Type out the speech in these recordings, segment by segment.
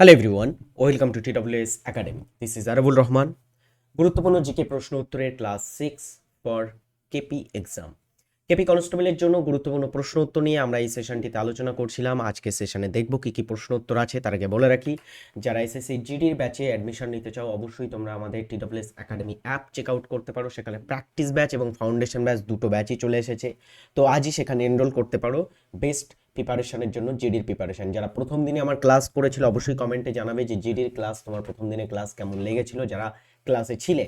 Hello everyone welcome to TWS academy this is Arabul Rahman গুরুত্বপূর্ণ GK প্রশ্ন উত্তরের class six for KP exam KP কনস্টেবলের জন্য গুরুত্বপূর্ণ প্রশ্ন উত্তর নিয়ে আমরা এই সেশনটিতে আলোচনা করছিলাম। আজকে সেশনে দেখব কী কী প্রশ্ন উত্তর আছে, তার আগে বলে রাখি, যারা এসএসসি জিডির ব্যাচে অ্যাডমিশন নিতে চাও, অবশ্যই তোমরা আমাদের TWS academy app check out করতে পারো। সেখানে প্র্যাকটিস ব্যাচ এবং ফাউন্ডেশন ব্যাচ দুটো ব্যাচই চলে এসেছে। তো আজই সেখানে এনরোল করতে পারো। বেস্ট প্রিপারেশনের জন্য জিডির প্রিপারেশন যারা প্রথম দিনে আমার ক্লাস করেছিল, অবশ্যই কমেন্টে জানাবে যে জিডির ক্লাস তোমার প্রথম দিনে ক্লাস কেমন লেগেছিল যারা ক্লাসে ছিলে।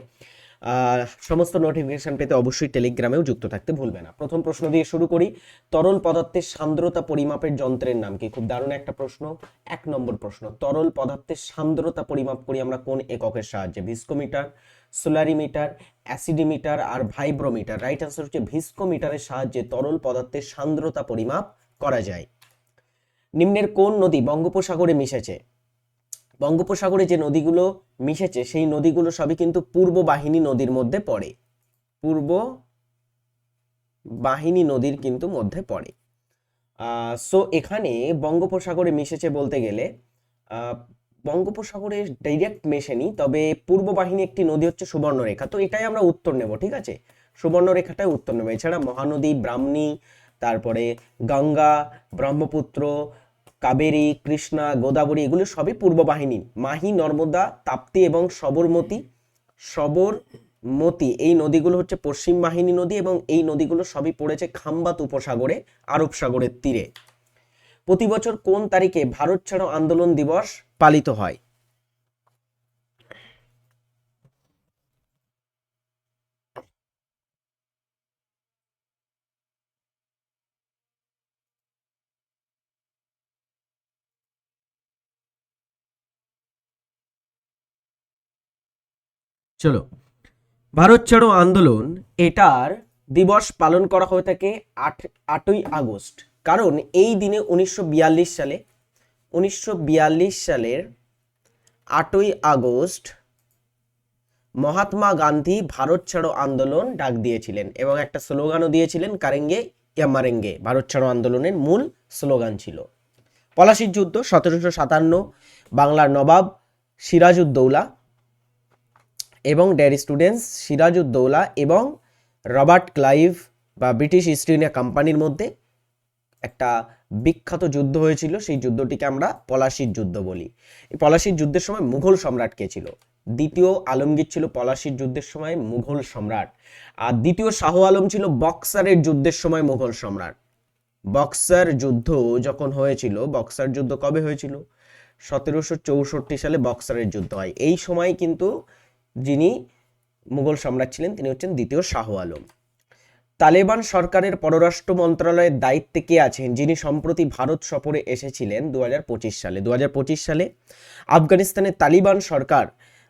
সমস্ত নোটিফিকেশন পেতে অবশ্যই টেলিগ্রামেও যুক্ত থাকতে ভুলবে না। প্রথম প্রশ্ন দিয়ে শুরু করি। তরল পদার্থের সান্দ্রতা পরিমাপের যন্ত্রের নাম কি? খুব দারুণ একটা প্রশ্ন, এক নম্বর প্রশ্ন। তরল পদার্থের সান্দ্রতা পরিমাপ করি আমরা কোন এককের সাহায্যে? ভিস্কোমিটার সোলারিমিটার অ্যাসিডিমিটার আর ভাইব্রোমিটার রাইট আনসার হচ্ছে ভিস্কোমিটারের সাহায্যে তরল পদার্থের সান্দ্রতা পরিমাপ করা যায়। নিম্নের কোন নদী বঙ্গোপসাগরে মিশেছে? বঙ্গোপসাগরে যে নদীগুলো মিশেছে, সেই নদীগুলো সবই কিন্তু পূর্ব বাহিনী নদীর মধ্যে পড়ে। পূর্ব বাহিনী নদীর কিন্তু মধ্যে পড়ে। সো এখানে বঙ্গোপসাগরে মিশেছে বলতে গেলে বঙ্গোপসাগরে ডাইরেক্ট মেশেনি, তবে পূর্ব বাহিনী একটি নদী হচ্ছে সুবর্ণরেখা। তো এটাই আমরা উত্তর নেব, ঠিক আছে? সুবর্ণরেখাটাই উত্তর নেব। এছাড়া মহানদী ব্রাহ্মণী তারপরে গঙ্গা, ব্রহ্মপুত্র, কাবেরী, কৃষ্ণা, গোদাবরী, এগুলো সবই পূর্ব বাহিনী মাহি, নর্মদা, তাপ্তি এবং সবরমতী। সবরমতী, এই নদীগুলো হচ্ছে পশ্চিম বাহিনী নদী এবং এই নদীগুলো সবই পড়েছে খাম্বাত উপসাগরে, আরব সাগরের তীরে। প্রতি বছর কোন তারিখে ভারত ছাড়ো আন্দোলন দিবস পালিত হয়? চলো। ভারত ছাড়ো আন্দোলন, এটার দিবস পালন করা হয়ে থাকে আট, আটই আগস্ট। কারণ এই দিনে উনিশশো বিয়াল্লিশ সালে, উনিশশো বিয়াল্লিশ সালের আটই আগস্ট মহাত্মা গান্ধী ভারত ছাড়ো আন্দোলন ডাক দিয়েছিলেন এবং একটা স্লোগানও দিয়েছিলেন, কারেঙ্গে ইয়ামারেঙ্গে ভারত ছাড়ো আন্দোলনের মূল স্লোগান ছিল। পলাশির যুদ্ধ, সতেরোশো সাতান্ন, বাংলার নবাব সিরাজউদ্দৌলা এবং ডেয়ারি স্টুডেন্টস সিরাজউদ্দৌলা এবং রবার্ট ক্লাইভ বা ব্রিটিশ ইস্ট ইন্ডিয়া কোম্পানির মধ্যে একটা বিখ্যাত যুদ্ধ হয়েছিল। সেই যুদ্ধটিকে আমরা পলাশির যুদ্ধ বলি। এই পলাশির যুদ্ধের সময় মুঘল সম্রাট কে ছিল? দ্বিতীয় আলমগীর ছিল পলাশির যুদ্ধের সময় মুঘল সম্রাট। আর দ্বিতীয় শাহ আলম ছিল বক্সারের যুদ্ধের সময় মুঘল সম্রাট। বক্সার যুদ্ধ যখন হয়েছিল, বক্সার যুদ্ধ কবে হয়েছিল? সতেরোশো চৌষট্টি সালে বক্সারের যুদ্ধ হয়। এই সময় কিন্তু যিনি মুঘল সম্রাট ছিলেন, তিনি হচ্ছেন দ্বিতীয় শাহ আলম। তালেবান সরকারের পররাষ্ট্র মন্ত্রণালয়ের দায়িত্বে কে আছেন? যিনি সম্প্রতি ভারত সফরে এসেছিলেন দু হাজার পঁচিশ সালে। দু হাজার পঁচিশ সালে আফগানিস্তানের তালিবান সরকার,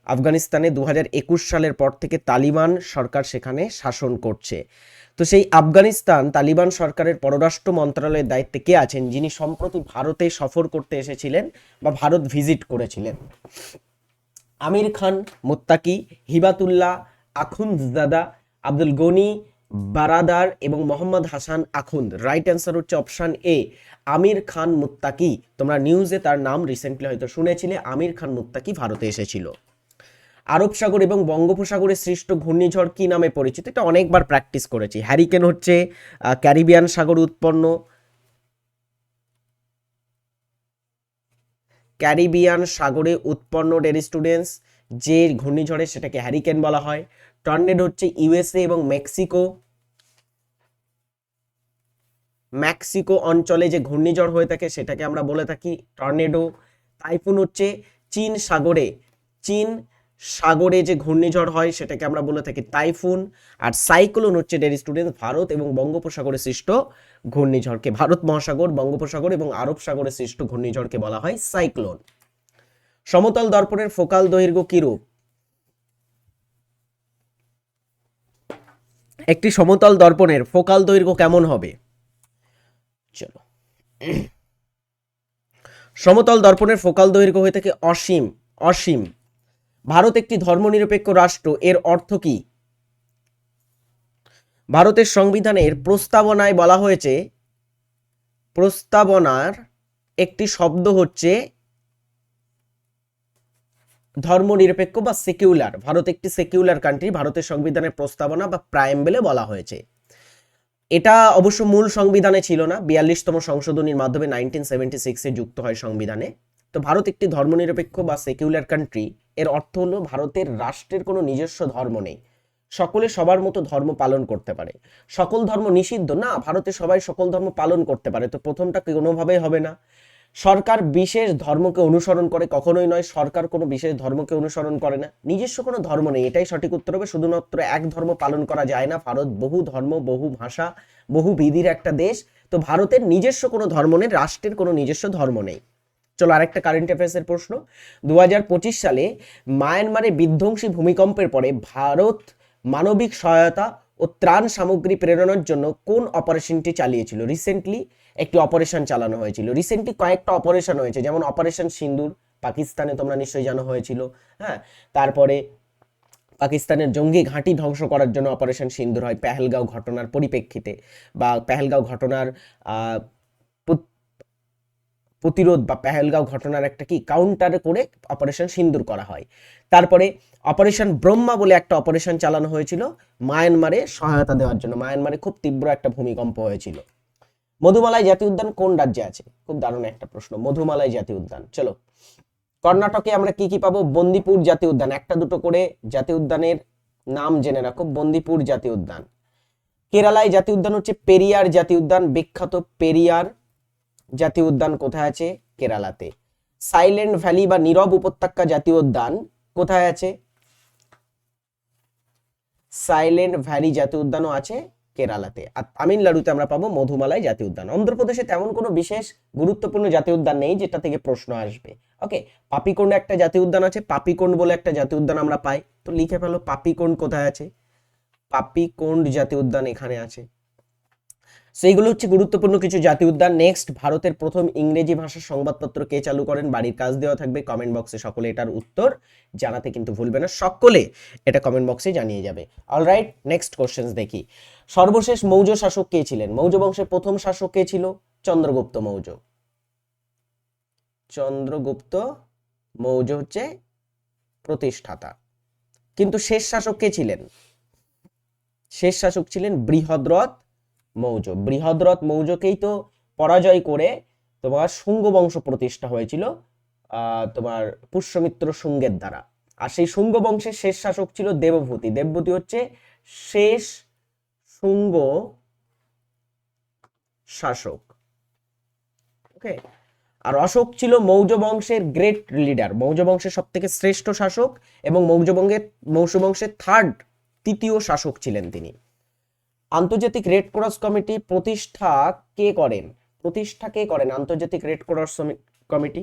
আফগানিস্তানে দু হাজার একুশ সালের পর থেকে তালিবান সরকার সেখানে শাসন করছে। তো সেই আফগানিস্তান তালিবান সরকারের পররাষ্ট্র মন্ত্রণালয়ের দায়িত্বে কে আছেন? যিনি সম্প্রতি ভারতে সফর করতে এসেছিলেন বা ভারত ভিজিট করেছিলেন। আমির খান, মুত্তাকি, হিবাতুল্লাহ আখুন্দজাদা আব্দুল গনি, বারাদার এবং মোহাম্মদ হাসান আখুন্দ রাইট অ্যান্সার হচ্ছে অপশান এ আমির খান মুত্তাকি। তোমরা নিউজে তার নাম রিসেন্টলি হয়তো শুনেছিলে, আমির খান মুত্তাকি ভারতে এসেছিল। আরব সাগর এবং বঙ্গোপসাগরে সৃষ্ট ঘূর্ণিঝড় কি নামে পরিচিত? এটা অনেকবার প্র্যাকটিস করেছি। হ্যারিকেন হচ্ছে ক্যারিবিয়ান সাগর উৎপন্ন ক্যারিবিয়ান সাগরে উৎপন্ন ডেরি স্টুডেন্টস, যে ঘূর্ণিঝড়ে সেটাকে হ্যারিকেন বলা হয়। টর্নেডো হচ্ছে ইউএসএ এবং মেক্সিকো। মেক্সিকো অঞ্চলে যে ঘূর্ণিঝড় হয়ে থাকে সেটাকে আমরা বলে থাকি টর্নেডো। টাইফুন হচ্ছে চীন সাগরে। চীন সাগরে যে ঘূর্ণিঝড় হয় সেটাকে আমরা বলে থাকি টাইফুন। আর সাইক্লোন হচ্ছে ডেরি স্টুডেন্ট ভারত এবং বঙ্গোপসাগরে সৃষ্ট ঘূর্ণিঝড়কে ভারত মহাসাগর, বঙ্গোপসাগর এবং আরব সাগরে সৃষ্ট ঘূর্ণিঝড়কে বলা হয় সাইক্লোন। সমতল দর্পণের ফোকাল দৈর্ঘ্য কিরূপ একটি সমতল দর্পণের ফোকাল দৈর্ঘ্য কেমন হবে? চলো। সমতল দর্পণের ফোকাল দৈর্ঘ্য হয়ে থাকে অসীম অসীম। ভারত একটি ধর্মনিরপেক্ষ রাষ্ট্র, এর অর্থ কি? ভারতের সংবিধানের প্রস্তাবনায় বলা হয়েছে, প্রস্তাবনার একটি শব্দ হচ্ছে ধর্মনিরপেক্ষ বা সেকিউলার। ভারত একটি সেকিউলার কান্ট্রি ভারতের সংবিধানের প্রস্তাবনা বা প্রাইম্বেলে বলা হয়েছে। এটা অবশ্য মূল সংবিধানে ছিল না, বিয়াল্লিশতম সংশোধনীর মাধ্যমে নাইনটিন সেভেন্টি সিক্সে যুক্ত হয় সংবিধানে। তো ভারত একটি ধর্মনিরপেক্ষ বা সেকিউলার কান্ট্রি এর অর্থ হলো ভারতের রাষ্ট্রের কোনো নিজস্ব ধর্ম নেই। সকলে সবার মতো ধর্ম পালন করতে পারে। সকল ধর্ম নিষিদ্ধ? না, ভারতে সবাই সকল ধর্ম পালন করতে পারে। তো প্রথমটা কোনোভাবেই হবে না? সরকার বিশেষ ধর্মকে অনুসরণ করে কখনোই নয়, সরকার কোনো বিশেষ ধর্মকে অনুসরণ করে না। নিজস্ব কোনো ধর্ম নেই, এটাই সঠিক উত্তর হবে। শুধুমাত্র এক ধর্ম পালন করা যায় না। ভারত বহু ধর্ম, বহু ভাষা, বহু বিধির একটা দেশ। তো ভারতের নিজস্ব কোনো ধর্ম নেই, রাষ্ট্রের কোনো নিজস্ব ধর্ম নেই। চলো আরেকটা কারেন্ট অ্যাফেয়ার্সের প্রশ্ন। দু হাজার পঁচিশ সালে মায়ানমারে বিধ্বংসী ভূমিকম্পের পরে ভারত মানবিক সহায়তা ও ত্রাণ সামগ্রী প্রেরণের জন্য কোন অপারেশনটি চালিয়েছিল? রিসেন্টলি একটি অপারেশন চালানো হয়েছিল। রিসেন্টলি কয়েকটা অপারেশন হয়েছে। যেমন অপারেশন সিন্দুর পাকিস্তানে তোমরা নিশ্চয়ই জানো হয়েছিল হ্যাঁ? তারপরে পাকিস্তানের জঙ্গি ঘাঁটি ধ্বংস করার জন্য অপারেশন সিন্দুর হয়। পেহেলগাঁও ঘটনার পরিপ্রেক্ষিতে বা পেহেলগাঁও ঘটনার প্রতিরোধ বা পেহেলগাঁও ঘটনার একটা কি কাউন্টার করে অপারেশন সিন্দুর করা হয়। তারপরে অপারেশন ব্রহ্মা বলে একটা অপারেশন চালানো হয়েছিল, মায়ানমারে সহায়তা দেওয়ার জন্য। মায়ানমারে খুব তীব্র একটা ভূমিকম্প হয়েছিল। মধুমালাই জাতীয় উদ্যান কোন রাজ্যে আছে? খুব দারুণ একটা প্রশ্ন, মধুমালাই জাতীয় উদ্যান। চলো, কর্ণাটকে আমরা কি কি পাবো? বন্দিপুর জাতীয় উদ্যান, একটা দুটো করে জাতীয় উদ্যানের নাম জেনে রাখো। বন্দিপুর জাতীয় উদ্যান। কেরালায় জাতীয় উদ্যান হচ্ছে পেরিয়ার জাতীয় উদ্যান, বিখ্যাত পেরিয়ার জাতীয় উদ্যান কোথায় আছে? কেরালাতে। সাইলেন্ট ভ্যালি বা নীরব উপত্যকা জাতীয় উদ্যান কোথায় আছে? সাইলেন্ট ভ্যালি জাতীয় উদ্যানও আছে কেরালাতে। আর তামিলনাড়ুতে আমরা পাবো মধুমালাই জাতীয় উদ্যান। অন্ধ্রপ্রদেশে তেমন কোনো বিশেষ গুরুত্বপূর্ণ জাতীয় উদ্যান নেই যেটা থেকে প্রশ্ন আসবে। ওকে, পাপিকোন্ড একটা জাতীয় উদ্যান আছে, পাপিকোন্ড বলে একটা জাতীয় উদ্যান আমরা পাই। তো লিখে ফেলো, পাপিকোন্ড কোথায় আছে? পাপিকোন্ড জাতীয় উদ্যান এখানে আছে। সেইগুলো হচ্ছে গুরুত্বপূর্ণ কিছু জাতীয় উদ্যান। নেক্সট ভারতের প্রথম ইংরেজি ভাষার সংবাদপত্র কে চালু করেন? বাড়ির কাজ দেওয়া থাকবে কমেন্ট বক্সে সকলে এটার উত্তর জানাতে কিন্তু ভুলবে না। সকলে এটা কমেন্ট বক্সে জানিয়ে যাবে। অলরাইট নেক্সট কোশ্চেন্স দেখি। সর্বশেষ মৌর্য শাসক কে ছিলেন? মৌর্য বংশের প্রথম শাসক কে ছিল? চন্দ্রগুপ্ত মৌর্য। চন্দ্রগুপ্ত মৌর্য হচ্ছে প্রতিষ্ঠাতা। কিন্তু শেষ শাসক কে ছিলেন? শেষ শাসক ছিলেন বৃহদ্রথ মৌর্য বৃহদ্রথ মৌর্যকেই তো পরাজয় করে তোমার শুঙ্গ বংশ প্রতিষ্ঠা হয়েছিল তোমার পুষ্যমিত্র শুঙ্গের দ্বারা। আর সেই শুঙ্গ বংশের শেষ শাসক ছিল দেবভূতি। দেবভূতি হচ্ছে শেষ শুঙ্গ শাসক। ওকে আর অশোক ছিল মৌর্য বংশের গ্রেট লিডার মৌর্য বংশের সব থেকে শ্রেষ্ঠ শাসক এবং মৌর্য বঙ্গের মৌর্য বংশের থার্ড তৃতীয় শাসক ছিলেন তিনি। আন্তর্জাতিক রেড ক্রস কমিটি প্রতিষ্ঠা কে করেন? প্রতিষ্ঠা কে করেন আন্তর্জাতিক রেড ক্রস কমিটি?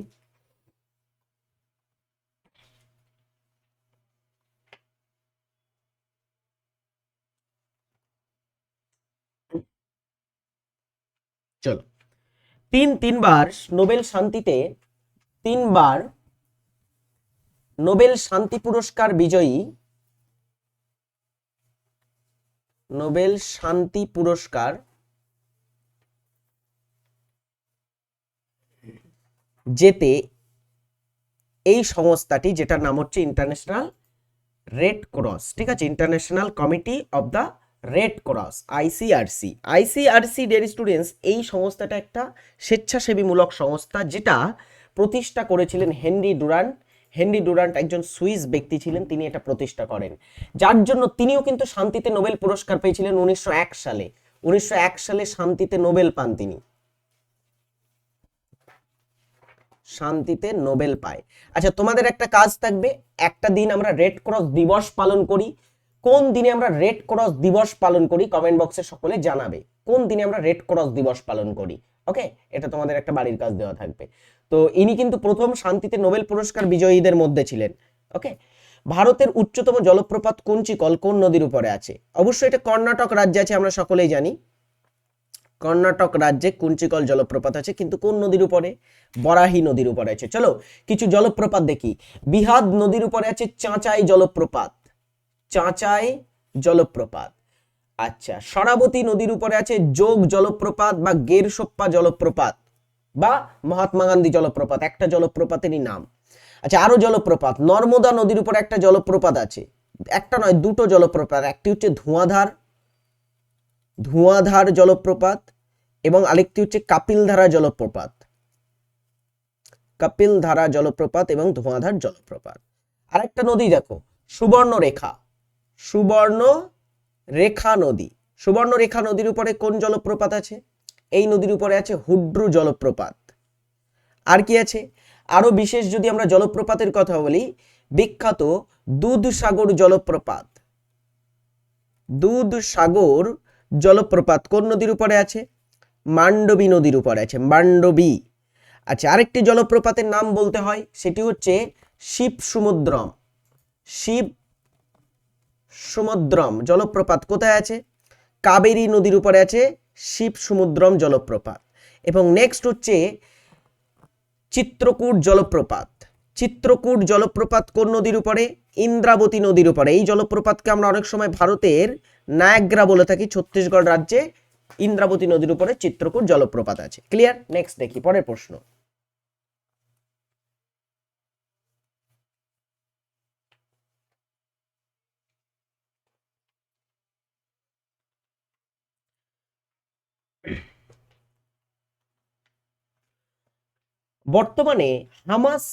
চলো। তিন, তিনবার নোবেল শান্তিতে, তিনবার নোবেল শান্তি পুরস্কার বিজয়ী নোবেল শান্তি পুরস্কার যেতে এই সংস্থাটি, যেটার নাম হচ্ছে ইন্টারন্যাশনাল রেড ক্রস, ঠিক আছে? International committee of the red cross ICRC ICRC ডের স্টুডেন্টস এই সংস্থাটা একটা স্বেচ্ছাসেবীমূলক সংস্থা, যেটা প্রতিষ্ঠা করেছিলেন হেনরি ডুরান্ট হেনরি ডুরান্ট একজন সুইস ব্যক্তি ছিলেন, তিনি এটা প্রতিষ্ঠা করেন। যার জন্য তিনিও কিন্তু শান্তিতে নোবেল পুরস্কার পেয়েছিলেন উনিশশো সালে। উনিশশো সালে শান্তিতে নোবেল পান তিনি। শান্তিতে নোবেল পায়। আচ্ছা তোমাদের একটা কাজ থাকবে, একটা দিন আমরা রেড ক্রস দিবস পালন করি। কোন দিনে আমরা রেড ক্রস দিবস পালন করি, কমেন্ট বক্সে সকলে জানাবে। কোন দিনে আমরা রেড ক্রস দিবস পালন করি, ওকে? এটা তোমাদের একটা বাড়ির কাজ দেওয়া থাকবে। তো ইনি কিন্তু প্রথম শান্তিতে নোবেল পুরস্কার বিজয়ীদের মধ্যে ছিলেন ওকে ভারতের উচ্চতম জলপ্রপাত কুঞ্চিকল কোন নদীর উপরে আছে। অবশ্যই এটা কর্ণাটক রাজ্যে আছে, আমরা সকলেই জানি। কর্ণাটক রাজ্যে কুঞ্চিকল জলপ্রপাত আছে, কিন্তু কোন নদীর উপরে? বরাহি নদীর উপরে আছে। চলো, কিছু জলপ্রপাত দেখি। বিহাদ নদীর উপরে আছে চাঁচাই জলপ্রপাত। চাঁচাই জলপ্রপাত। আচ্ছা সরাবতী নদীর উপরে আছে যোগ জলপ্রপাত বা গেরসোপ্পা জলপ্রপাত। বা মহাত্মা গান্ধী জলপ্রপাত, একটা জলপ্রপাতেরই নাম। আচ্ছা আরও জলপ্রপাত, নর্মদা নদীর উপর একটা জলপ্রপাত আছে। একটা নয়, দুটো জলপ্রপাত, একটি হচ্ছে ধোঁয়াধার ধোঁয়াধার জলপ্রপাত এবং আরেকটি হচ্ছে কাপিলধারা জলপ্রপাত। কাপিলধারা জলপ্রপাত এবং ধোঁয়াধার জলপ্রপাত। আরেকটা নদী দেখো, সুবর্ণরেখা সুবর্ণ রেখা নদী। সুবর্ণরেখা নদীর উপরে কোন জলপ্রপাত আছে? এই নদীর উপরে আছে হুড্রু জলপ্রপাত। আর কি আছে? আরও বিশেষ যদি আমরা জলপ্রপাতের কথা বলি, বিখ্যাত দুধসাগর জলপ্রপাত। দুধসাগর জলপ্রপাত কোন নদীর উপরে আছে? মান্ডবী নদীর উপরে আছে, মান্ডবী। আচ্ছা আরেকটি জলপ্রপাতের নাম বলতে হয়, সেটি হচ্ছে শিব সমুদ্রম শিব সমুদ্রম জলপ্রপাত কোথায় আছে? কাবেরী নদীর উপরে আছে শিব সমুদ্রম জলপ্রপাত এবং নেক্সট হচ্ছে চিত্রকূট জলপ্রপাত। চিত্রকূট জলপ্রপাত কোন নদীর উপরে? ইন্দ্রাবতী নদীর উপরে। এই জলপ্রপাতকে আমরা অনেক সময় ভারতের নায়াগ্রা বলে থাকি, ছত্তিশগড় রাজ্যে ইন্দ্রাবতী নদীর উপরে চিত্রকূট জলপ্রপাত আছে। ক্লিয়ার নেক্সট দেখি, পরের প্রশ্ন। বর্তমানে হামাস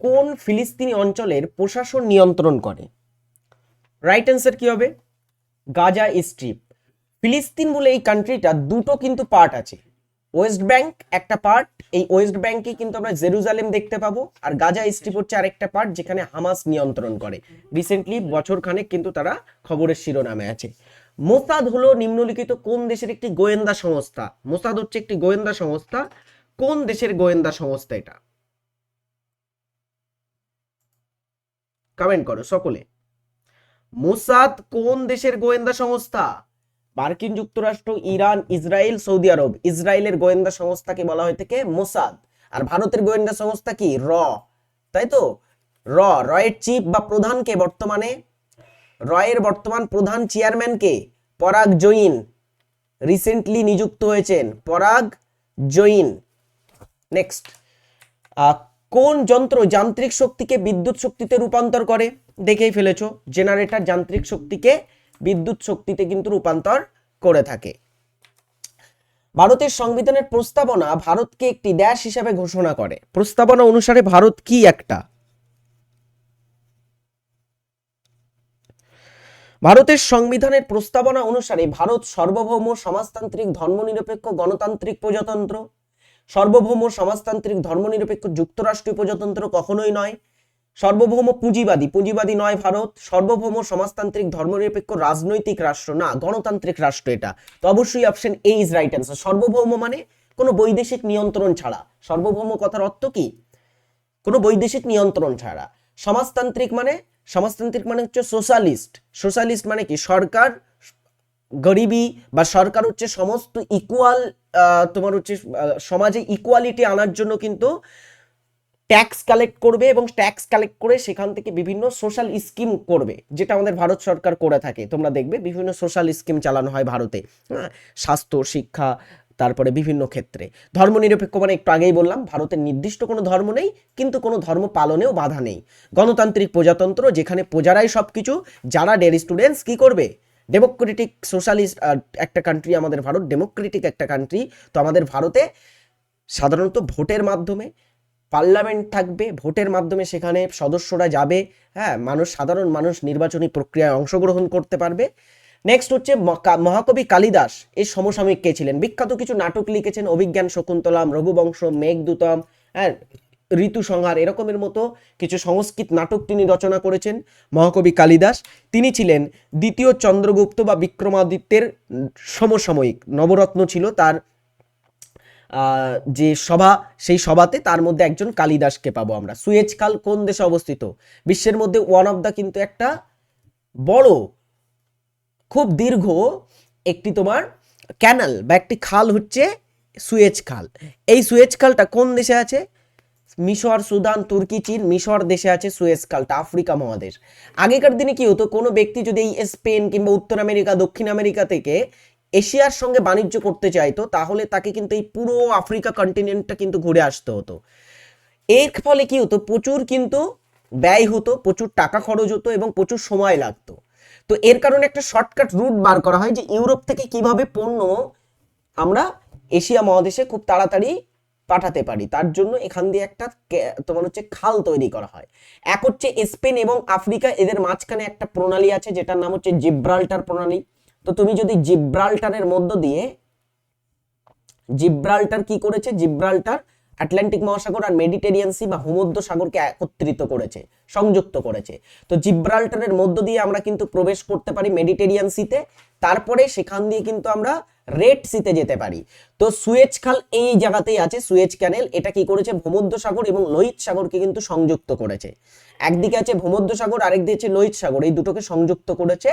কোন ফিলিস্তিনি অঞ্চলের প্রশাসন নিয়ন্ত্রণ করে? রাইট অ্যান্সার কি হবে? গাজা স্ট্রিপ ফিলিস্তিন বলে এই কান্ট্রিটা দুটো কিন্তু পার্ট আছে। ওয়েস্ট ব্যাংক একটা পার্ট এই ওয়েস্ট ব্যাংকে কিন্তু আমরা জেরুজালেম দেখতে পাবো। আর গাজা স্ট্রিপ হচ্ছে আরেকটা পার্ট যেখানে হামাস নিয়ন্ত্রণ করে। রিসেন্টলি বছর খানেক কিন্তু তারা খবরের শিরোনামে আছে। মোসাদ হলো নিম্নলিখিত কোন দেশের একটি গোয়েন্দা সংস্থা? মোসাদ হচ্ছে একটি গোয়েন্দা সংস্থা কোন দেশের গোয়েন্দা সংস্থা এটা? কমেন্ট করো সকলে। মোসাদ কোন দেশের গোয়েন্দা সংস্থা? মার্কিন যুক্তরাষ্ট্র, ইরান, ইসরায়েল, সৌদি আরব। ইসরায়েলের গোয়েন্দা সংস্থাকে বলা হয়ে থাকে মোসাদ। আর ভারতের গোয়েন্দা সংস্থা কি? র। তাই তো? র, রয়ের চিফ বা প্রধানকে বর্তমানে? রয়ের বর্তমান প্রধান চেয়ারম্যান কে? পরাগ জৈন। রিসেন্টলি নিযুক্ত হয়েছেন। পরাগ জৈন। নেক্সট কোন যন্ত্র যান্ত্রিক শক্তিকে বিদ্যুৎ শক্তিতে রূপান্তর করে? দেখেই ফেলেছো জেনারেটর যান্ত্রিক শক্তিকে বিদ্যুৎ শক্তিতে কিন্তু রূপান্তর করে থাকে। ভারতের সংবিধানের প্রস্তাবনা ভারতকে একটি দেশ হিসাবে ঘোষণা করে। প্রস্তাবনা অনুসারে ভারত কি একটা? ভারতের সংবিধানের প্রস্তাবনা অনুসারে ভারত সার্বভৌম সমাজতান্ত্রিক ধর্মনিরপেক্ষ গণতান্ত্রিক প্রজাতন্ত্র। সার্বভৌম সমাজতান্ত্রিক ধর্মনিরপেক্ষ যুক্তরাষ্ট্রীয় প্রজাতন্ত্র কখনোই নয়। সার্বভৌম পুঁজিবাদী পুঁজিবাদী নয় ভারত। সার্বভৌম সমাজতান্ত্রিক ধর্মনিরপেক্ষ রাজনৈতিক রাষ্ট্র না, গণতান্ত্রিক রাষ্ট্র এটা। তো অবশ্যই option A is right answer সার্বভৌম মানে কোনো বৈদেশিক নিয়ন্ত্রণ ছাড়া। সার্বভৌম কথার অর্থ কি? কোনো বৈদেশিক নিয়ন্ত্রণ ছাড়া। সমাজতান্ত্রিক মানে সমাজতান্ত্রিক মানে হচ্ছে সোশ্যালিস্ট সোশ্যালিস্ট মানে কি? সরকার গরিবি বা সরকার হচ্ছে সমস্ত ইকুয়াল তোমার হচ্ছে সমাজে ইকুয়ালিটি আনার জন্য কিন্তু ট্যাক্স কালেক্ট করবে এবং ট্যাক্স কালেক্ট করে সেখান থেকে বিভিন্ন সোশ্যাল স্কিম করবে যেটা আমাদের ভারত সরকার করে থাকে। তোমরা দেখবে বিভিন্ন সোশ্যাল স্কিম চালানো হয় ভারতে। হ্যাঁ, স্বাস্থ্য শিক্ষা তারপরে বিভিন্ন ক্ষেত্রে। ধর্মনিরপেক্ষ মানে একটু আগেই বললাম ভারতের নির্দিষ্ট কোনো ধর্ম নেই কিন্তু কোনো ধর্ম পালনেও বাধা নেই। গণতান্ত্রিক প্রজাতন্ত্র যেখানে প্রজারাই সব কিছু যারা ডের স্টুডেন্টস কি করবে? ডেমোক্রেটিক সোশ্যালিস্ট একটা কান্ট্রি আমাদের ভারত ডেমোক্রেটিক একটা কান্ট্রি তো আমাদের ভারতে সাধারণত ভোটের মাধ্যমে পার্লামেন্ট থাকবে, ভোটের মাধ্যমে সেখানে সদস্যরা যাবে হ্যাঁ মানুষ, সাধারণ মানুষ নির্বাচনী প্রক্রিয়ায় অংশগ্রহণ করতে পারবে। নেক্সট হচ্ছে মহাকবি কালিদাস এই সমসাময়িক কে ছিলেন? বিখ্যাত কিছু নাটক লিখেছেন অভিজ্ঞান শকুন্তলাম, রঘুবংশ মেঘদূতম হ্যাঁ ঋতু সংহার এরকমের মতো কিছু সংস্কৃত নাটক তিনি রচনা করেছেন। মহাকবি কালিদাস, তিনি ছিলেন দ্বিতীয় চন্দ্রগুপ্ত বা বিক্রমাদিত্যের সমসাময়িক। নবরত্ন ছিল তার যে সভা, সেই সভাতে তার মধ্যে একজন কালিদাসকে পাবো আমরা। সুয়েজ খাল কোন দেশে অবস্থিত? বিশ্বের মধ্যে ওয়ান অফ দা কিন্তু একটা বড়, খুব দীর্ঘ একটি তোমার ক্যানাল বা একটি খাল হচ্ছে সুয়েজ খাল। এই সুয়েজ খালটা কোন দেশে আছে? মিশর, সুদান, তুর্কি, চীন, মিশর দেশে আছে সুয়েজ খালটা আফ্রিকা মহাদেশ। আগেকার দিনে কি হতো, কোনো ব্যক্তি যদি এই স্পেন কিংবা উত্তর আমেরিকা, দক্ষিণ আমেরিকা থেকে এশিয়ার সঙ্গে বাণিজ্য করতে চাইতো, তাহলে তাকে কিন্তু এই পুরো আফ্রিকা কন্টিনেন্টটা কিন্তু ঘুরে আসতে হতো। এর ফলে কি হতো, প্রচুর কিন্তু ব্যয় হতো, প্রচুর টাকা খরচ হতো এবং প্রচুর সময় লাগতো। তো এর কারণে একটা শর্টকাট রুট বার করা হয় যে ইউরোপ থেকে কীভাবে পণ্য আমরা এশিয়া মহাদেশে খুব তাড়াতাড়ি পাঠাতে পারি। তার জন্য এখান দিয়ে একটা তোমার হচ্ছে খাল তৈরি করা হয়। এক হচ্ছে স্পেন এবং আফ্রিকা, এদের মাঝখানে একটা প্রণালী আছে যেটার নাম হচ্ছে জিব্রাল্টার প্রণালী। তো তুমি যদি জিব্রাল্টারের মধ্য দিয়ে, জিব্রাল্টার কি করেছে? জিব্রাল্টার আটলান্টিক মহাসাগর আর মেডিটেরিয়ান সি বা ভূমধ্য সাগরকে একত্রিত করেছে, সংযুক্ত করেছে। তো জিব্রাল্টারের মধ্য দিয়ে আমরা কিন্তু প্রবেশ করতে পারি মেডিটেরিয়ান সিতে তারপরে সেখান দিয়ে কিন্তু আমরা রেড সিতে যেতে পারি। তো সুয়েজ খাল এই জায়গাতেই আছে সুয়েজ ক্যানেল এটা কি করেছে? ভূমধ্য সাগর এবং লোহিত সাগরকে কিন্তু সংযুক্ত করেছে। একদিকে আছে ভূমধ্য সাগর আরেকদিকে আছে লোহিত সাগর। এই দুটোকে সংযুক্ত করেছে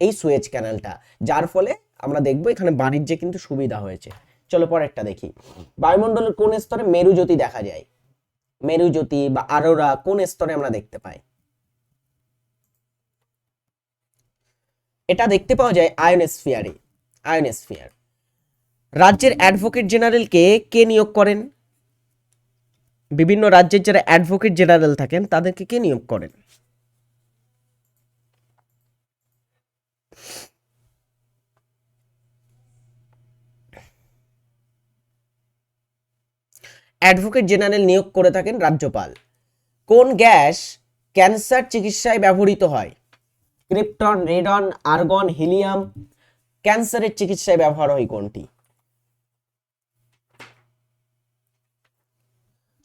এই সুয়েজ ক্যানেলটা যার ফলে আমরা দেখব এখানে বাণিজ্যে কিন্তু সুবিধা হয়েছে। চলো পরেরটা দেখি। বায়ুমণ্ডলের কোন স্তরে মেরুজ্যোতি দেখা যায়? মেরুজ্যোতি বা আরোরা কোন স্তরে আমরা দেখতে পাই? এটা দেখতে পাওয়া যায় আয়নস্ফিয়ারে আয়নস্ফিয়ার রাজ্যের অ্যাডভোকেট জেনারেলকে কে নিয়োগ করেন? বিভিন্ন রাজ্যের যারা অ্যাডভোকেট জেনারেল থাকেন, তাদেরকে কে নিয়োগ করেন? অ্যাডভোকেট জেনারেল নিয়োগ করে থাকেন রাজ্যপাল। কোন গ্যাস ক্যান্সার চিকিৎসায় ব্যবহৃত হয়? ক্রিপ্টন, রেডন, আর্গন, হিলিয়াম ক্যান্সারের চিকিৎসায় ব্যবহার হয় কোনটি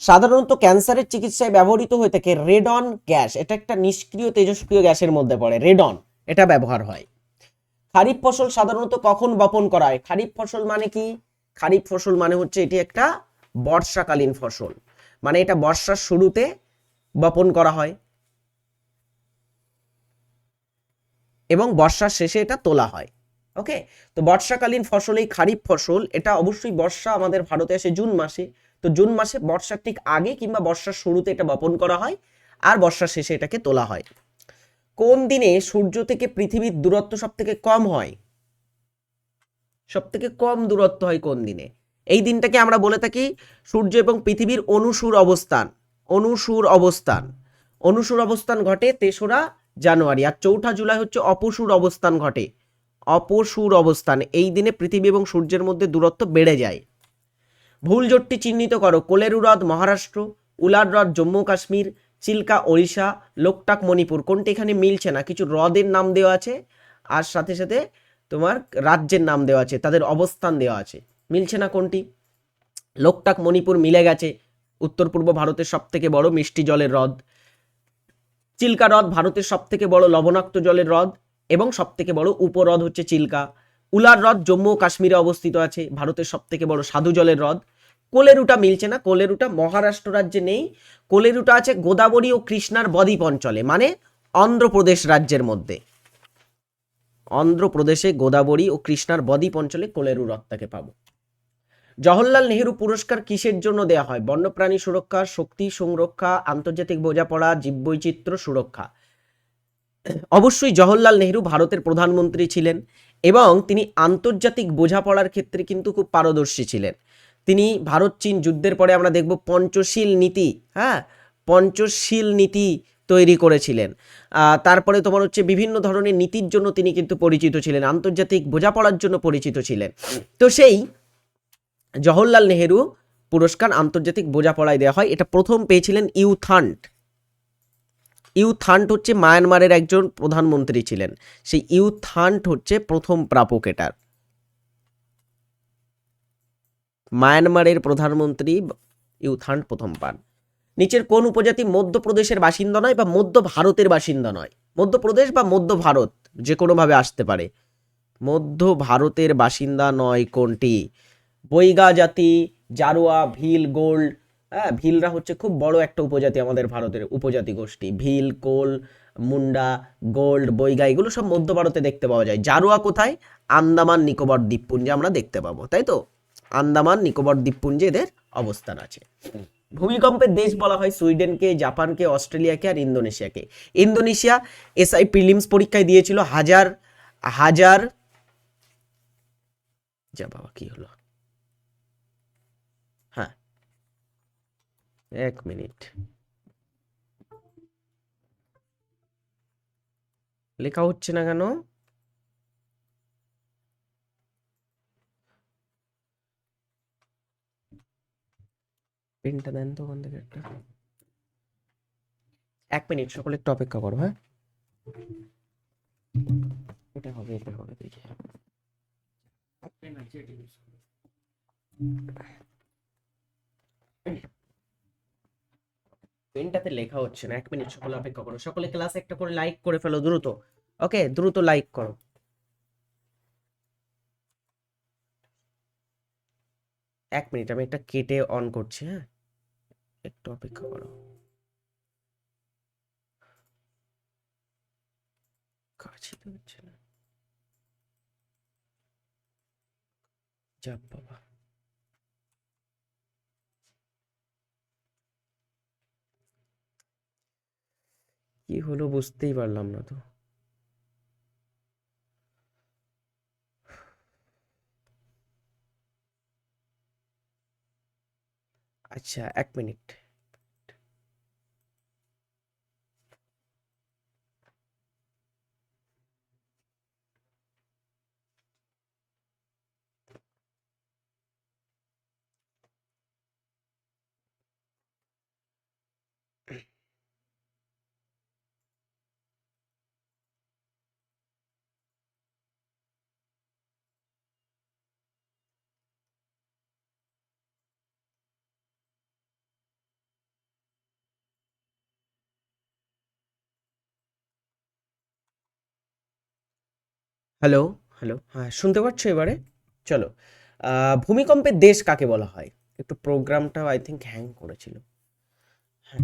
সাধারণত ক্যান্সারের চিকিৎসায় ব্যবহৃত হয়ে থাকে রেডন গ্যাস। এটা একটা নিষ্ক্রিয় তেজস্ক্রিয় গ্যাসের মধ্যে পড়ে, রেডন। এটা ব্যবহার হয়। খারিফ ফসল সাধারণত কখন বপন করা হয়? খারিফ ফসল মানে কি? খারিফ ফসল মানে হচ্ছে এটি একটা বর্ষাকালীন ফসল। মানে এটা বর্ষার শুরুতে বপন করা হয় এবং বর্ষার শেষে এটা তোলা হয়। ওকে তো বর্ষাকালীন ফসল, এই খারিফ ফসল, এটা অবশ্যই বর্ষা আমাদের ভারতে আসে জুন মাসে। তো জুন মাসে বর্ষার ঠিক আগে কিংবা বর্ষার শুরুতে এটা বপন করা হয় আর বর্ষার শেষে এটাকে তোলা হয়। কোন দিনে সূর্য থেকে পৃথিবীর দূরত্ব সব থেকে কম হয়? সব থেকে কম দূরত্ব হয় কোন দিনে? এই দিনটাকে আমরা বলে থাকি সূর্য এবং পৃথিবীর অনুসুর অবস্থান। অনুসুর অবস্থান। অনুসুর অবস্থান ঘটে তেসরা জানুয়ারি। আর চৌঠা জুলাই হচ্ছে অপসুর অবস্থান ঘটে। অপসুর অবস্থান। এই দিনে পৃথিবী এবং সূর্যের মধ্যে দূরত্ব বেড়ে যায়। ভুল জোটটি চিহ্নিত করো। কোলেরু হ্রদ, মহারাষ্ট্র, উলার হ্রদ, জম্মু কাশ্মীর, চিল্কা, ওড়িশা, লোকটাক, মণিপুর। কোনটি এখানে মিলছে না? কিছু হ্রদের নাম দেওয়া আছে আর সাথে সাথে তোমার রাজ্যের নাম দেওয়া আছে, তাদের অবস্থান দেওয়া আছে। মিলছে না কোনটি? লোকটাক, মণিপুর মিলে গেছে। উত্তর পূর্ব ভারতের সব থেকে বড় মিষ্টি জলের হ্রদ। চিল্কা হ্রদ, ভারতের সব থেকে বড় লবণাক্ত জলের হ্রদ। এবং সব থেকে বড় উপহ্রদ হচ্ছে চিল্কা। উলার হ্রদ জম্মু ও কাশ্মীরে অবস্থিত আছে, ভারতের সবথেকে বড় সাধু জলের হ্রদ। কোলেরুটা মিলছে না, কোলেরুটা মহারাষ্ট্র রাজ্যে নেই। কোলেরুটা আছে গোদাবরী ও কৃষ্ণার বদ্বীপ অঞ্চলে মানে অন্ধ্রপ্রদেশ রাজ্যের মধ্যে। অন্ধ্রপ্রদেশে গোদাবরী ও কৃষ্ণার বদ্বীপ অঞ্চলে কোলেরু হ্রদটাকে পাবো। জওহরলাল নেহেরু পুরস্কার কিসের জন্য দেয়া হয়? বন্যপ্রাণী সুরক্ষা, শক্তি সংরক্ষা, আন্তর্জাতিক বোঝাপড়া, জীববৈচিত্র্য সুরক্ষা। অবশ্যই জওহরলাল নেহরু ভারতের প্রধানমন্ত্রী ছিলেন এবং তিনি আন্তর্জাতিক বোঝাপড়ার ক্ষেত্রে কিন্তু খুব পারদর্শী ছিলেন। তিনি ভারত চীন যুদ্ধের পরে আমরা দেখব পঞ্চশীল নীতি হ্যাঁ? পঞ্চশীল নীতি তৈরি করেছিলেন। তারপরে তোমার হচ্ছে বিভিন্ন ধরনের নীতির জন্য তিনি কিন্তু পরিচিত ছিলেন, আন্তর্জাতিক বোঝাপড়ার জন্য পরিচিত ছিলেন। তো সেই জওহরলাল নেহেরু পুরস্কার আন্তর্জাতিক বোঝাপড়ায় দেওয়া হয়। এটা প্রথম পেয়েছিলেন ইউথান্ট। ইউথান্ট হচ্ছে মায়ানমারের একজন প্রধানমন্ত্রী ছিলেন। সেই ইউথান্ট হচ্ছে প্রথম প্রাপক এটার মায়ানমারের প্রধানমন্ত্রী ইউথান্ট প্রথম পান। নিচের কোন উপজাতি মধ্যপ্রদেশের বাসিন্দা নয় বা মধ্য ভারতের বাসিন্দা নয়? মধ্যপ্রদেশ বা মধ্য ভারত, যে কোনোভাবে আসতে পারে। মধ্য ভারতের বাসিন্দা নয় কোনটি? বৈগা জাতি জারোয়া, ভিল, গোল্ড হ্যাঁ ভিলরা হচ্ছে খুব বড় একটা উপজাতি আমাদের ভারতের, উপজাতি গোষ্ঠী। ভিল, কোল, মুন্ডা, গোল্ড, বৈগা, এগুলো সব মধ্য ভারতে দেখতে পাওয়া যায়। জারুয়া কোথায়? আন্দামান, নিকোবর দ্বীপপুঞ্জে আমরা দেখতে পাবো, তাই তো? আন্দামান, নিকোবর দ্বীপপুঞ্জে এদের অবস্থান আছে। ভূমিকম্পের দেশ বলা হয় সুইডেনকে, জাপানকে, অস্ট্রেলিয়াকে আর ইন্দোনেশিয়াকে। ইন্দোনেশিয়া এসআই প্রিলিমস পরীক্ষায় দিয়েছিল হাজার হাজার যা বাবা, কি হলো হ্যাঁ এক মিনিট। লেখা হচ্ছে না কেন? পেনটা দেন তো ওখান থেকে একটা। এক মিনিট সকলে একটু অপেক্ষা করো হ্যাঁ? এটা হবে এটা হবে দেখি। পেনটাতে লেখা হচ্ছে না, এক মিনিট, সকলে অপেক্ষা করো। সকলে ক্লাস একটা করে লাইক করে ফেলো দ্রুত। ওকে দ্রুত লাইক করো। এক মিনিট, আমি একটা কেটে অন করছি হ্যাঁ? একটু অপেক্ষা করো। কাছে না। যাক বাবা। কি হলো বুঝতেই পারলাম না তো। আচ্ছা এক মিনিট। হ্যালো হ্যালো হ্যাঁ শুনতে পাচ্ছ এবারে? চলো। ভূমিকম্পের দেশ কাকে বলা হয়? একটু প্রোগ্রামটা আই থিঙ্ক হ্যাং করেছিল। হ্যাঁ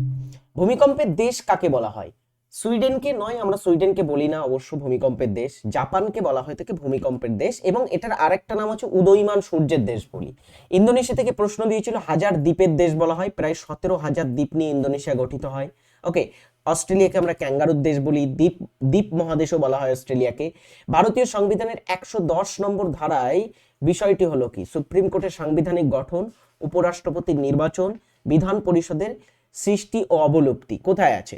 ভূমিকম্পের দেশ কাকে বলা হয়? সুইডেনকে নয়, আমরা সুইডেনকে বলি না অবশ্য ভূমিকম্পের দেশ। জাপানকে বলা হয় থেকে ভূমিকম্পের দেশ। এবং এটার আরেকটা নাম হচ্ছে উদয়মান সূর্যের দেশ বলি। ইন্দোনেশিয়া থেকে প্রশ্ন দিয়েছিল হাজার দ্বীপের দেশ বলা হয়। প্রায় সতেরো হাজার দ্বীপ নিয়ে ইন্দোনেশিয়া গঠিত হয়। ওকে অস্ট্রেলিয়াকে আমরা ক্যাঙ্গারুর দেশ বলি, দ্বীপ দ্বীপ মহাদেশও বলা হয় অস্ট্রেলিয়াকে। ভারতীয় সংবিধানের একশো দশ নম্বর ধারায় বিষয়টি হলো কি? সুপ্রিম কোর্টের সাংবিধানিক গঠন উপরাষ্ট্রপতির নির্বাচন, বিধান পরিষদের সৃষ্টি ও অবলুপ্তি কোথায় আছে?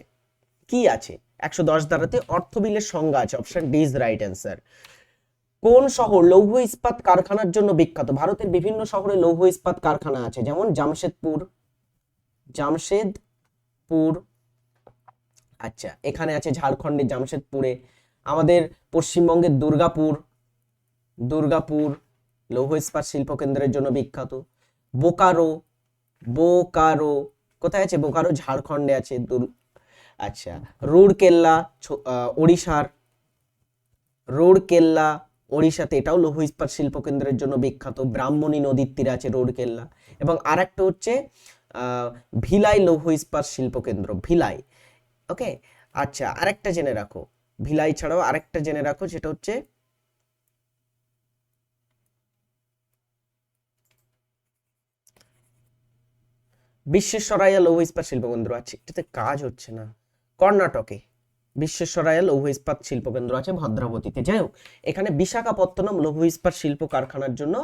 কি আছে? একশো দশ ধারাতে অর্থ বিলের সংজ্ঞা আছে, option D is right answer. কোন শহর লৌহ ইস্পাত কারখানার জন্য বিখ্যাত? ভারতের বিভিন্ন শহরে লৌহ ইস্পাত কারখানা আছে, যেমন জামশেদপুর জামশেদপুর আচ্ছা এখানে আছে ঝাড়খণ্ডের জামশেদপুরে, আমাদের পশ্চিমবঙ্গের দুর্গাপুর দুর্গাপুর লৌহ ইস্পাত শিল্প কেন্দ্রের জন্য বিখ্যাত, বোকারো বোকারো, কোথায় আছে বোকারো? ঝাড়খণ্ডে আছে আচ্ছা রুড়কেল্লা ওড়িশার, রোডকেল্লা, ওড়িশাতে এটাও লৌহ ইস্পাত শিল্প কেন্দ্রের জন্য বিখ্যাত, ব্রাহ্মণী নদীর তীরে আছে রোডকেল্লা, এবং আরেকটা হচ্ছে ভিলাই লৌহ ইস্পাত শিল্প কেন্দ্র, ভিলাই ওকে? আচ্ছা আরেকটা জেনে রাখো। ভিলাই ছাড়াও আরেকটা জেনে রাখো যেটা হচ্ছে বিশ্বেশ্বরাইয়া লৌহ ইস্পাত শিল্পকেন্দ্র আছে। এটাতে কাজ হচ্ছে না। কর্ণাটকে বিশ্বেশ্বরাইয়া লৌহ ইস্পাত শিল্পকেন্দ্র আছে ভদ্রাবতীতে। যাই হোক এখানে বিশাখাপত্তনম লৌহ ইস্পাত শিল্প কারখানার জন্য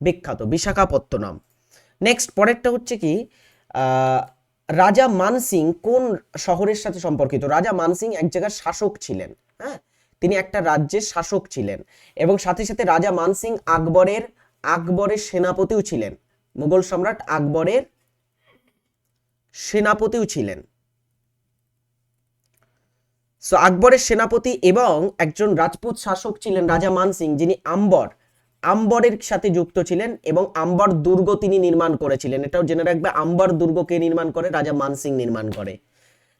বিখ্যাত। বিশাখাপত্তনম। নেক্সট পরেরটা হচ্ছে কি আহ, রাজা মানসিং কোন শহরের সাথে সম্পর্কিত? রাজা মানসিং এক জায়গার শাসক ছিলেন হ্যাঁ? তিনি একটা রাজ্যের শাসক ছিলেন এবং সাথে সাথে রাজা মানসিং আকবরের আকবরের সেনাপতিও ছিলেন। মুঘল সম্রাট আকবরের সেনাপতিও ছিলেন। সো আকবরের সেনাপতি এবং একজন রাজপুত শাসক ছিলেন রাজা মানসিং যিনি আম্বর। আম্বরের সাথে যুক্ত ছিলেন এবং আম্বর দুর্গ তিনি নির্মাণ করেছিলেন। এটাও জেনে রাখবে, আম্বর দুর্গ কে নির্মাণ করে? রাজা মানসিং নির্মাণ করে।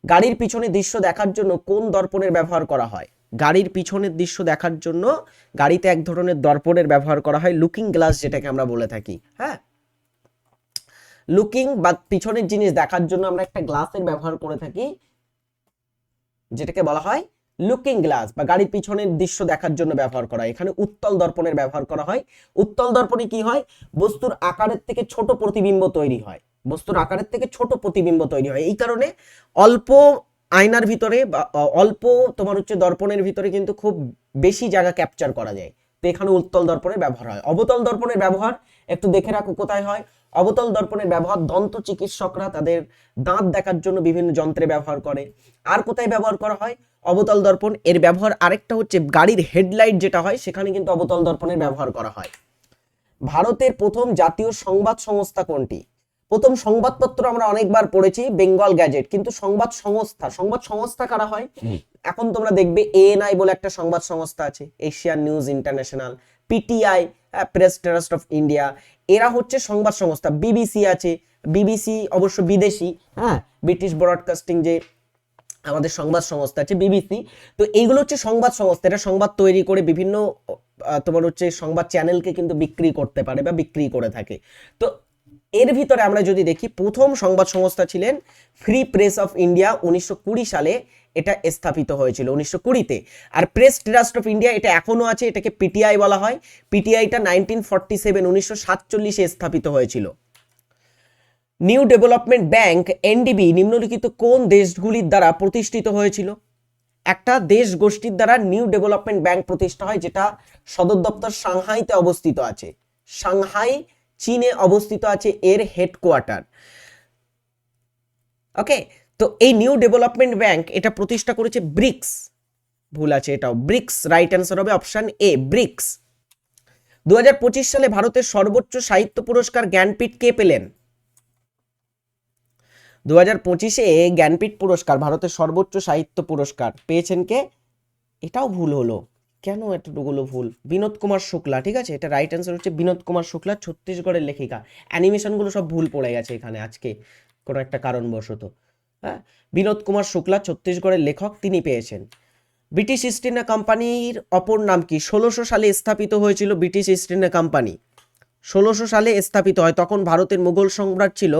গাড়ির পিছনে দৃশ্য দেখার জন্য কোন দর্পণের ব্যবহার করা হয়? গাড়ির পিছনের দৃশ্য দেখার জন্য গাড়িতে এক ধরনের দর্পণের ব্যবহার করা হয় লুকিং গ্লাস যেটাকে আমরা বলে থাকি হ্যাঁ? লুকিং বা পিছনের জিনিস দেখার জন্য আমরা একটা গ্লাসের ব্যবহার করে থাকি, যেটাকে বলা হয় লুকিং গ্লাস বা গাড়ির পিছনের দৃশ্য দেখার জন্য ব্যবহার করা হয়। এখানে উত্তল দর্পণের ব্যবহার করা হয়। উত্তল দর্পণে কি হয়? বস্তুর আকারের থেকে ছোট প্রতিবিম্ব তৈরি হয়। বস্তুর আকারের থেকে ছোট প্রতিবিম্ব তৈরি হয়। এই কারণে অল্প আয়নার ভিতরে বা অল্প তোমার হচ্ছে দর্পণের ভিতরে কিন্তু খুব বেশি জায়গা ক্যাপচার করা যায়। তো এখানে উত্তল দর্পণের ব্যবহার হয়। অবতল দর্পণের ব্যবহার একটু দেখে রাখো কোথায় হয়। অবতল দর্পণের ব্যবহার দন্ত চিকিৎসকরা তাদের দাঁত দেখার জন্য বিভিন্ন যন্ত্রে ব্যবহার করে। আর কোথায় ব্যবহার করা হয়? অবতল দর্পণ এর ব্যবহার আরেকটা হচ্ছে গাড়ির হেডলাইট যেটা হয় সেখানে কিন্তু অবতল দর্পণের ব্যবহার করা হয়। ভারতের প্রথম জাতীয় সংবাদ সংস্থা কোনটি? প্রথম সংবাদপত্র আমরা অনেকবার পড়েছি বেঙ্গল গ্যাজেট কিন্তু সংবাদ সংস্থা সংবাদ সংস্থা কারা হয়? এখন তোমরা দেখবে এএনআই বলে একটা সংবাদ সংস্থা আছে Asian News International PTI Press Trust of India এরা হচ্ছে সংবাদ সংস্থা। বিবিসি আছে বিবিসি অবশ্য বিদেশি হ্যাঁ ব্রিটিশ ব্রডকাস্টিং যে আমাদের সংবাদ সংস্থা আছে বিবিসি তো এইগুলো হচ্ছে সংবাদ সংস্থা। এটা সংবাদ তৈরি করে বিভিন্ন তোমার হচ্ছে সংবাদ চ্যানেলকে কিন্তু বিক্রি করতে পারে বা বিক্রি করে থাকে। তো এর ভিতরে আমরা যদি দেখি, প্রথম সংবাদ সংস্থা ছিলেন ফ্রি প্রেস অফ ইন্ডিয়া উনিশশো কুড়ি সালে এটা স্থাপিত হয়েছিল, উনিশশো কুড়িতে। আর প্রেস ট্রাস্ট অফ ইন্ডিয়া এটা এখনও আছে, এটাকে পিটিআই বলা হয়। পিটিআইটা নাইনটিন ফর্টি সেভেন উনিশশো সাতচল্লিশে স্থাপিত হয়েছিল। নিউ ডেভেলপমেন্ট ব্যাংক এনডিবি নিম্নলিখিত কোন দেশগুলির দ্বারা প্রতিষ্ঠিত হয়েছিল? একটা দেশ গোষ্ঠীর দ্বারা নিউ ডেভেলপমেন্ট ব্যাংক প্রতিষ্ঠা হয়, যেটা সদর দপ্তর সাংহাইতে অবস্থিত আছে। সাংহাই, চীনে অবস্থিত আছে, এর হেডকোয়ার্টার ওকে তো এই নিউ ডেভেলপমেন্ট ব্যাংক এটা প্রতিষ্ঠা করেছে ব্রিক্স ভুল আছে এটাও। ব্রিক্স রাইট অ্যান্সার হবে অপশন এ ব্রিক্স দু হাজার পঁচিশ সালে ভারতের সর্বোচ্চ সাহিত্য পুরস্কার জ্ঞানপীঠ কে পেলেন? দু হাজার পঁচিশে জ্ঞানপীঠ পুরস্কার, ভারতের সর্বোচ্চ সাহিত্য পুরস্কার। পেয়েছেন কে? এটাও ভুল হলো। কেন এতটুকুলো ভুল? বিনোদ কুমার শুক্লা, ঠিক আছে? এটা রাইট অ্যান্সার হচ্ছে বিনোদ কুমার শুক্লা, ছত্তিশগড়ের লেখিকা। অ্যানিমেশনগুলো সব ভুল পড়ে গেছে এখানে আজকে, কোনো একটা কারণবশত। হ্যাঁ? বিনোদ কুমার শুক্লা, ছত্তিশগড়ের লেখক, তিনি পেয়েছেন। ব্রিটিশ ইস্ট ইন্ডিয়া কোম্পানির অপর নাম কি? ষোলোশো সালে স্থাপিত হয়েছিল ব্রিটিশ ইস্ট ইন্ডিয়া কোম্পানি ষোলোশো সালে স্থাপিত হয়, তখন ভারতের মুঘল সম্রাট ছিল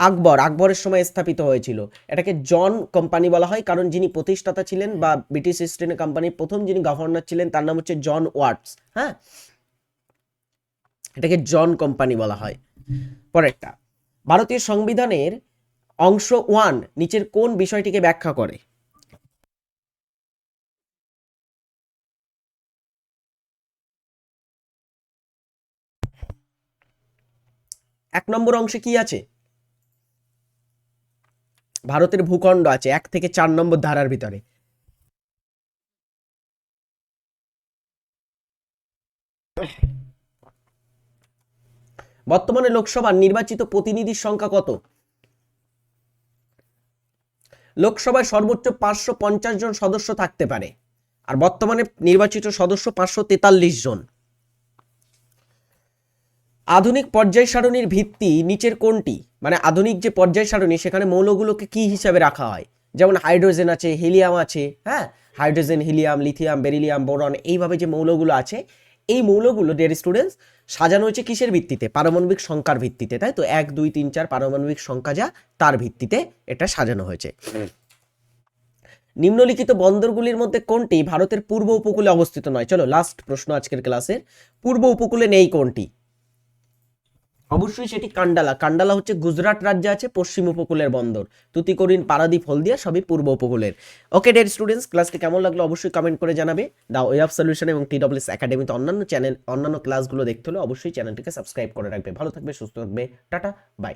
আকবর, আকবরের সময় স্থাপিত হয়েছিল। এটাকে জন কোম্পানি বলা হয়, কারণ যিনি প্রতিষ্ঠাতা ছিলেন বা ব্রিটিশ ইস্ট ইন্ডিয়া কোম্পানির প্রথম যিনি গভর্নর ছিলেন, তার নাম হচ্ছে জন ওয়াটস হ্যাঁ? এটাকে জন কোম্পানি বলা হয়। পরেরটা, ভারতীয় সংবিধানের অংশ ওয়ান, নিচের কোন বিষয়টিকে ব্যাখ্যা করে? এক নম্বর অংশে কি আছে? ভারতের ভূখণ্ড আছে, এক থেকে চার নম্বর ধারার ভিতরে। বর্তমানে লোকসভার নির্বাচিত প্রতিনিধির সংখ্যা কত? লোকসভায় সর্বোচ্চ পাঁচশো পঞ্চাশ জন সদস্য থাকতে পারে, আর বর্তমানে নির্বাচিত সদস্য পাঁচশো তেতাল্লিশ জন। আধুনিক পর্যায় সারণীর ভিত্তি নিচের কোনটি? মানে আধুনিক যে পর্যায় সারণী সেখানে মৌলগুলোকে কি হিসাবে রাখা হয়? যেমন হাইড্রোজেন আছে হিলিয়াম আছে হ্যাঁ? Hydrogen helium lithium beryllium boron এইভাবে যে মৌলগুলো আছে এই মৌলগুলো ডিয়ার স্টুডেন্টস সাজানো হয়েছে কিসের ভিত্তিতে? পারমাণবিক সংখ্যার ভিত্তিতে তাই তো? এক দুই তিন চার পারমাণবিক সংখ্যা যা তার ভিত্তিতে এটা সাজানো হয়েছে। নিম্নলিখিত বন্দরগুলির মধ্যে কোনটি ভারতের পূর্ব উপকূলে অবস্থিত নয়? চলো লাস্ট প্রশ্ন আজকের ক্লাসের পূর্ব উপকূলে নেই কোনটি? অবশ্যই সেটি কান্ডালা। কান্ডালা হচ্ছে গুজরাট রাজ্যে আছে, পশ্চিম উপকূলের বন্দর। তুতিকরিন, পারাদ্বীপ, হলদিয়া, সবই পূর্ব উপকূলের। ওকে ডেড স্টুডেন্টস ক্লাসটি কেমন লাগল অবশ্যই কমেন্ট করে জানাবে। দা ওয়ে অফ সলিউশন এবং টি ডব্লিউএস একাডেমিতে অন্যান্য চ্যানেল অন্যান্য ক্লাসগুলো দেখতে হলে অবশ্যই চ্যানেলটিকে সাবস্ক্রাইব করে রাখবে। ভালো থাকবে, সুস্থ থাকবে, টাটা বাই